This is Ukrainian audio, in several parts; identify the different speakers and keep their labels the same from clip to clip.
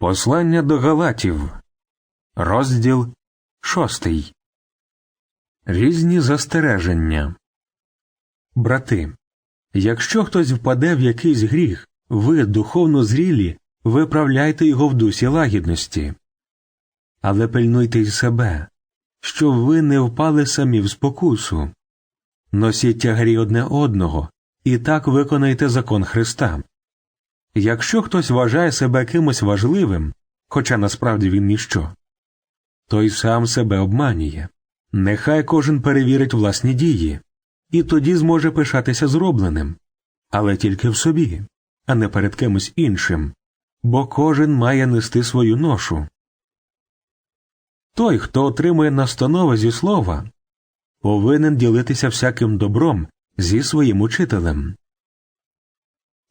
Speaker 1: Послання до Галатів, розділ шостий. Різні застереження. Брати, якщо хтось впаде в якийсь гріх, ви, духовно зрілі, виправляйте його в дусі лагідності. Але пильнуйте й себе, щоб ви не впали самі в спокусу. Носіть тягарі одне одного, і так виконайте закон Христа. Якщо хтось вважає себе кимось важливим, хоча насправді він ніщо, той сам себе обманює. Нехай кожен перевірить власні дії, і тоді зможе пишатися зробленим, але тільки в собі, а не перед кимось іншим, бо кожен має нести свою ношу. Той, хто отримує настанови зі слова, повинен ділитися всяким добром зі своїм учителем.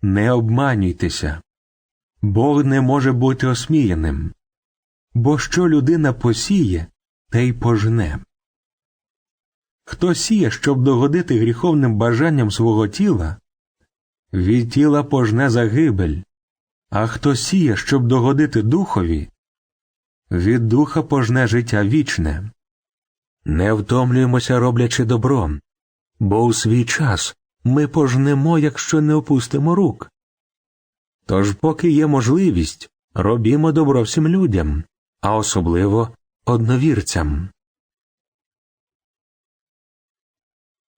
Speaker 1: Не обманюйтеся. Бог не може бути осміяним, бо що людина посіє, те й пожне. Хто сіє, щоб догодити гріховним бажанням свого тіла, від тіла пожне загибель, а хто сіє, щоб догодити духові, від духа пожне життя вічне. Не втомлюємося, роблячи добро, бо у свій час ми пожнемо, якщо не опустимо рук. Тож, поки є можливість, робімо добро всім людям, а особливо одновірцям.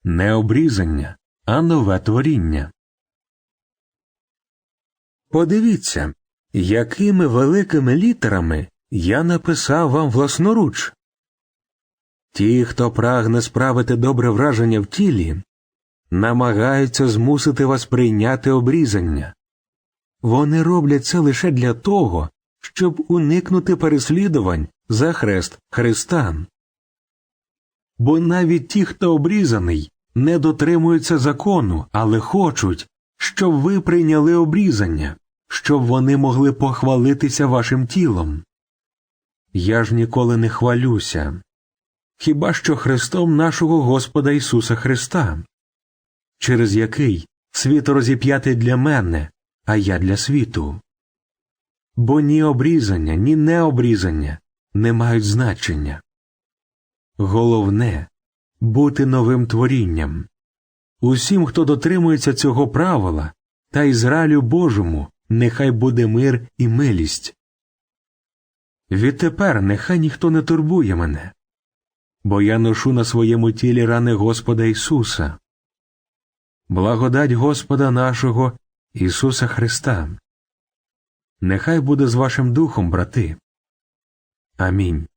Speaker 1: Не обрізання, а нове творіння. Подивіться, якими великими літерами я написав вам власноруч. Ті, хто прагне справити добре враження в тілі, намагаються змусити вас прийняти обрізання. Вони роблять це лише для того, щоб уникнути переслідувань за хрест Христа. Бо навіть ті, хто обрізаний, не дотримуються закону, але хочуть, щоб ви прийняли обрізання, щоб вони могли похвалитися вашим тілом. Я ж ніколи не хвалюся. Хіба що Христом нашого Господа Ісуса Христа, через який світ розіп'ятий для мене, а я для світу. Бо ні обрізання, ні необрізання не мають значення. Головне бути новим творінням. Усім, хто дотримується цього правила, та Ізраїлю Божому нехай буде мир і милість. Відтепер нехай ніхто не турбує мене, бо я ношу на своєму тілі рани Господа Ісуса. Благодать Господа нашого Ісуса Христа. Нехай буде з вашим духом, брати. Амінь.